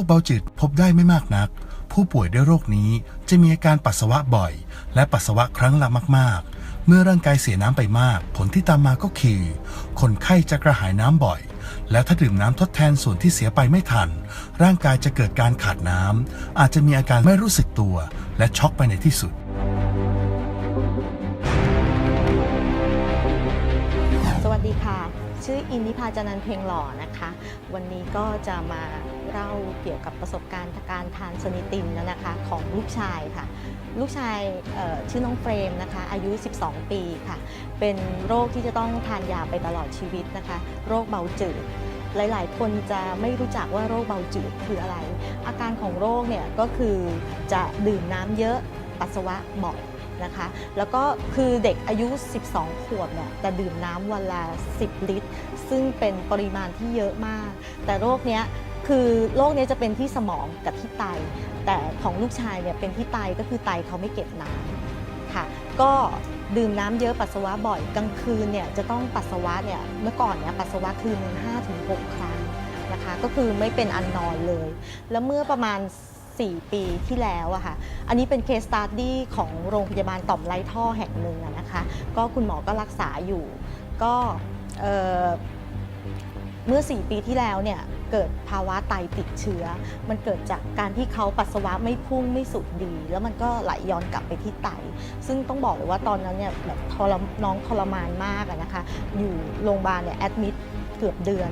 คเบาจืดพบได้ไม่มากนัก ผู้ป่วยด้วยโรคนี้จะมีอาการปัสสาวะบ่อย และปัสสาวะครั้งละมาก ๆ เมื่อร่างกายเสียน้ำไปมาก ผลที่ตามมาก็คือ คนไข้จะกระหายน้ำบ่อย และถ้าดื่มน้ำทดแทนส่วนที่เสียไปไม่ทัน ร่างกายจะเกิดการขาดน้ำอาจจะมีอาการไม่รู้สึกตัว และช็อกไปในที่สุดสวัสดีค่ะ ชื่ออินนิพาจานันเพลงหล่อนะคะ วันนี้ก็จะมา เล่าเกี่ยวกับประสบการณ์การทานสนิตินนะคะของลูกชายค่ะ ลูกชายชื่อน้องเฟรมนะคะ อายุ 12 ปีค่ะ เป็นโรคที่จะต้องทานยาไปตลอดชีวิตนะคะ โรคเบาจืดหลาย ๆ คนจะไม่รู้จักว่าโรคเบาจืดคืออะไร อาการของโรคเนี่ยก็คือจะดื่มน้ำเยอะปัสสาวะบ่อยนะคะ แล้วก็คือเด็กอายุ 12 ขวบเนี่ยจะดื่มน้ำวันละ 10 ลิตร ซึ่งเป็นปริมาณที่เยอะมาก แต่โรคเนี้ย คือโรคเนี้ยจะเป็นที่สมองกับที่ไต แต่ของลูกชายเนี่ยเป็นที่ไตก็คือไตเขาไม่เก็บน้ำค่ะ ก็ดื่มน้ำเยอะปัสสาวะบ่อยกลางคืนเนี่ยจะต้องปัสสาวะเนี่ยเมื่อก่อนเนี่ยปัสสาวะคืนหนึ่งห้าถึงหกครั้งนะคะ ก็คือไม่เป็นอันนอนเลย แล้วเมื่อประมาณ 4 ปีที่แล้วอะค่ะ อันนี้เป็นเคสตัดดี้ของโรงพยาบาลต่อมไรท่อแห่งหนึ่งนะคะ ก็คุณหมอก็รักษาอยู่ ก็ เอ่อเมื่อ 4 ปีที่แล้วเนี่ยเกิดภาวะไตติดเชื้อ มันเกิดจากการที่เขาปัสสาวะไม่พุ่งไม่สุดดี แล้วมันก็ไหลย้อนกลับไปที่ไต ซึ่งต้องบอกเลยว่าตอนนั้นเนี่ยแบบทรมน้องทรมานมากนะคะ อยู่โรงพยาบาลเนี่ยแอดมิดเกือบเดือน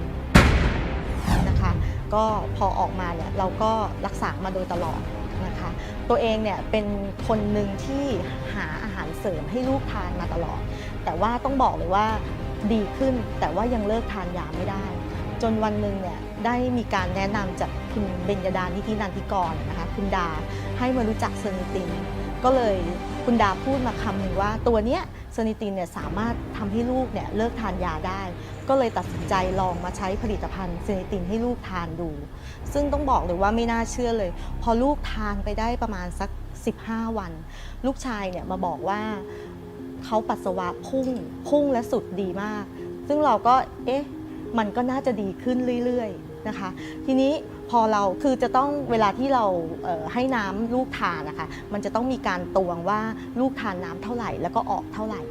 นะคะก็พอออกมาเนี่ยเราก็รักษามาโดยตลอดนะคะ ตัวเองเนี่ยเป็นคนหนึ่งที่หาอาหารเสริมให้ลูกทานมาตลอด แต่ว่าต้องบอกเลยว่าดีขึ้นแต่ว่ายังเลิกทานยาไม่ได้ จนวันหนึ่งเนี่ยได้มีการแนะนำจากคุณเบญญดานิธินันทิกรนะคะคุณดาให้มารู้จักเซนิติน ก็เลยคุณดาพูดมาคำหนึ่งว่า ตัวเนี้ยเซนิตินเนี่ยสามารถทำให้ลูกเนี่ยเลิกทานยาได้ ก็เลยตัดสินใจลองมาใช้ผลิตภัณฑ์เซนิตินให้ลูกทานดู ซึ่งต้องบอกเลยว่าไม่น่าเชื่อเลย พอลูกทานไปได้ประมาณสัก 15 วัน ลูกชายเนี่ยมาบอกว่าเขาปัสสาวะพุ่งพุ่งและสุดดีมาก ซึ่งเราก็เอ๊ะ มันก็น่าจะดีขึ้นเรื่อยๆนะคะ ทีนี้พอเราคือจะต้องเวลาที่เราเให้น้ำลูกทานนะคะ มันจะต้องมีการตวงว่าลูกทานน้ำเท่าไหร่แล้วก็ออกเท่าไหร่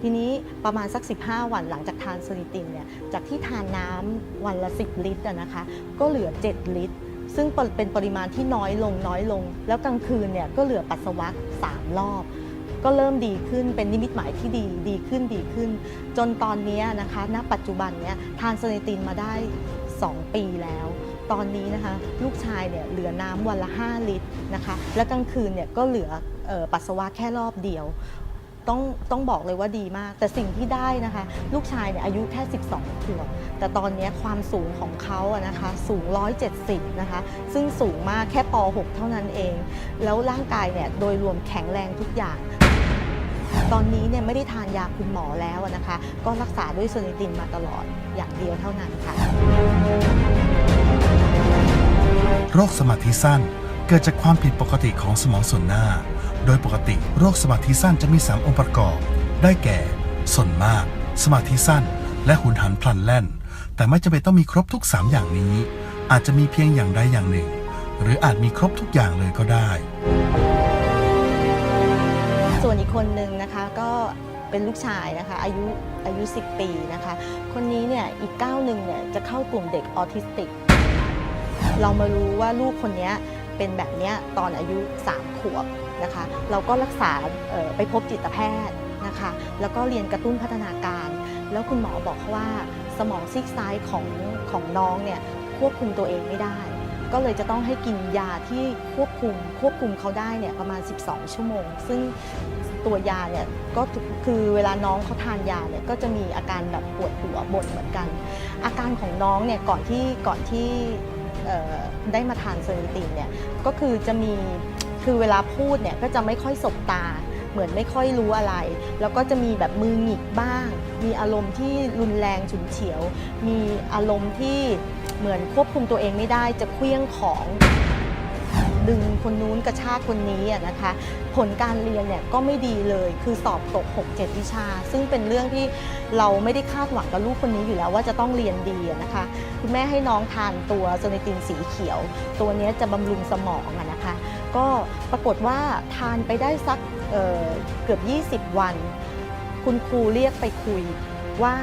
ทีนี้ประมาณสัก 15 วันหลังจากทานสลิตินเนี่ยจากที่ทานน้ำวันละ 10 ลิตรนะคะ ก็เหลือ 7 ลิตร ซึ่งเป็นปริมาณที่น้อยลงน้อยลง แล้วกลางคืนเนี่ยก็เหลือปัสสาวะ3รอบ ก็เริ่มดีขึ้นเป็นนิมิตหมายที่ดีดีขึ้นดีขึ้น จนตอนนี้นะคะณปัจจุบันเนี้ยทานสเนตินมาได้ 2 ปีแล้ว ตอนนี้นะคะลูกชายเนี่ยเหลือน้ำวันละ 5 ลิตรนะคะและกลางคืนเนี่ยก็เหลือเออปัสสาวะแค่รอบเดียวต้องต้องบอกเลยว่าดีมาก แต่สิ่งที่ได้นะคะ ลูกชายเนี่ยอายุแค่ 12ขวบแต่ตอนนี้ความสูงของเขาอะนะคะสูง 170 นะคะ ซึ่งสูงมากแค่ป .6 เท่านั้นเอง แล้วร่างกายเนี่ยโดยรวมแข็งแรงทุกอย่าง ตอนนี้เนี่ยไม่ได้ทานยาคุณหมอแล้วนะคะ ก็รักษาด้วยโซนิตินมาตลอดอย่างเดียวเท่านั้นค่ะ โรคสมาธิสั้นเกิดจากความผิดปกติของสมองส่วนหน้า โดยปกติโรคสมาธิสั้นจะมี 3 องค์ประกอบ ได้แก่ ส่วนมาก สมาธิสั้น และหุนหันพลันแล่น แต่ไม่จำเป็นต้องมีครบทุก 3 อย่างนี้ อาจจะมีเพียงอย่างใดอย่างหนึ่ง หรืออาจมีครบทุกอย่างเลยก็ได้ ส่วนอีกคนนึงนะคะก็เป็นลูกชายนะคะอายุอายุ 10 ปีนะคะ คนนี้เนี่ยอีกก้าวหนึ่งเนี่ยจะเข้ากลุ่มเด็กออทิสติก เรามารู้ว่าลูกคนนี้เป็นแบบเนี้ยตอนอายุ 3 ขวบนะคะ เราก็รักษาไปพบจิตแพทย์นะคะ แล้วก็เรียนกระตุ้นพัฒนาการ แล้วคุณหมอบอกว่าสมองซีกซ้ายของของน้องเนี่ยควบคุมตัวเองไม่ได้ ก็เลยจะต้องให้กินยาที่ควบคุม ควบคุมเขาได้เนี่ยประมาณ 12 ชั่วโมง ซึ่งตัวยาเนี่ยก็คือเวลาน้องเขาทานยาเนี่ยก็จะมีอาการแบบปวดหัวบ่นเหมือนกัน อาการของน้องเนี่ยก่อนที่ก่อนที่ได้มาทานเซอร์นิตินเนี่ยก็คือจะมีคือเวลาพูดเนี่ยก็จะไม่ค่อยสบตาเหมือนไม่ค่อยรู้อะไร แล้วก็จะมีแบบมือหงิกบ้าง มีอารมณ์ที่รุนแรงฉุนเฉียว มีอารมณ์ที่ เหมือนควบคุมตัวเองไม่ได้จะเคลี้ยงของดึงคนนู้นกระชากคนนี้อะนะคะ ผลการเรียนเนี่ยก็ไม่ดีเลยคือสอบตก 6-7 วิชา ซึ่งเป็นเรื่องที่เราไม่ได้คาดหวังกับลูกคนนี้อยู่แล้วว่าจะต้องเรียนดีอะนะคะ คุณแม่ให้น้องทานตัวโซนิตินสีเขียว ตัวนี้จะบำรุงสมองอะนะคะ ก็ปรากฏว่าทานไปได้สักเอ่อเกือบ 20 วัน คุณครูเรียกไปคุยว่า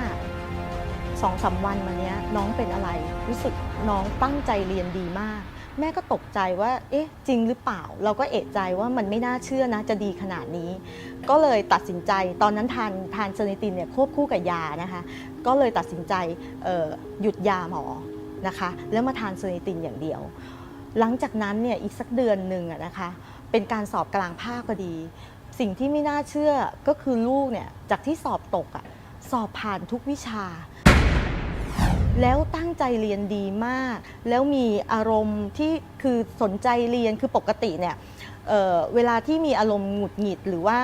สองสามวันมาเนี้ยน้องเป็นอะไร รู้สึกน้องตั้งใจเรียนดีมาก แม่ก็ตกใจว่า เอ๊ะ จริงหรือเปล่า เราก็เอะใจว่ามันไม่น่าเชื่อนะ จะดีขนาดนี้ ก็เลยตัดสินใจตอนนั้นทานทานเซนิตินเนี่ยควบคู่กับยานะคะ ก็เลยตัดสินใจหยุดยาหมอนะคะ แล้วมาทานเซนิตินอย่างเดียว หลังจากนั้นเนี่ยอีกสักเดือนหนึ่งนะคะ เป็นการสอบกลางภาคพอดี สิ่งที่ไม่น่าเชื่อก็คือลูกเนี่ยจากที่สอบตกอะสอบผ่านทุกวิชา แล้วตั้งใจเรียนดีมาก แล้วมีอารมณ์ที่คือสนใจเรียนคือปกติเนี่ยเเวลาที่มีอารมณ์หงุดหงิด หรือว่า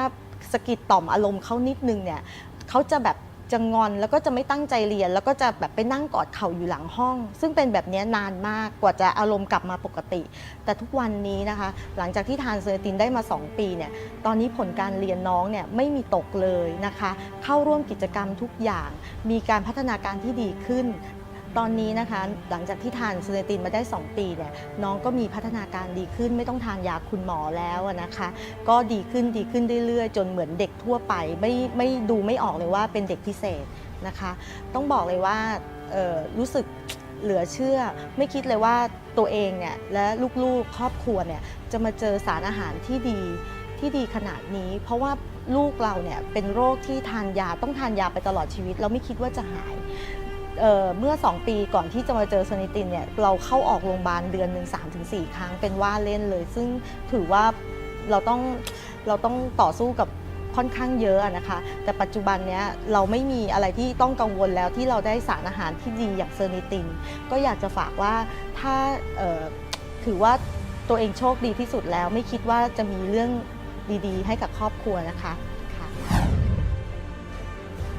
สกิดต่อมอารมณ์เขานิดนึงเนี่ยเขาจะแบบจะงอนแล้วก็จะไม่ตั้งใจเรียน แล้วก็จะแบบไปนั่งกอดเข่าอยู่หลังห้อง ซึ่งเป็นแบบนี้นานมากกว่าจะอารมณ์กลับมาปกติ แต่ทุกวันนี้นะคะ หลังจากที่ทานเซอร์ตินได้มา 2 ปีเนี่ยตอนนี้ผลการเรียนน้องเนี่ยไม่มีตกเลยนะคะ เข้าร่วมกิจกรรมทุกอย่าง มีการพัฒนาการที่ดีขึ้น ตอนนี้นะคะหลังจากที่ทานซอร์ตินมาได้ 2 ปีเนี่ยน้องก็มีพัฒนาการดีขึ้น ไม่ต้องทานยาคุณหมอแล้วนะคะ ก็ดีขึ้นดีขึ้นเรื่อยๆ จนเหมือนเด็กทั่วไปไม่ไม่ดูไม่ออกเลยว่าเป็นเด็กพิเศษนะคะ ต้องบอกเลยว่ารู้สึกเหลือเชื่อ ไม่คิดเลยว่าตัวเองเนี่ยและลูกๆครอบครัวเนี่ยจะมาเจอสารอาหารที่ดีที่ดีขนาดนี้ เพราะว่าลูกเราเนี่ยเป็นโรคที่ทานยาต้องทานยาไปตลอดชีวิต เราไม่คิดว่าจะหาย เเมื่อ 2 ปีก่อนที่จะมาเจอซนิตินเนี่ยเราเข้าออกโรงพยาบาลเดือนหนึ่ง3-4 ครั้งเป็นว่าเล่นเลย ซึ่งถือว่าเราต้องเราต้องต่อสู้กับค่อนข้างเยอะนะคะ แต่ปัจจุบันเนี้ยเราไม่มีอะไรที่ต้องกังวลแล้วที่เราได้สารอาหารที่ดีอย่างเซอร์นิติน ก็อยากจะฝากว่าถ้าถือว่าตัวเองโชคดีที่สุดแล้ว ไม่คิดว่าจะมีเรื่องดีๆ ให้กับครอบครัวนะคะ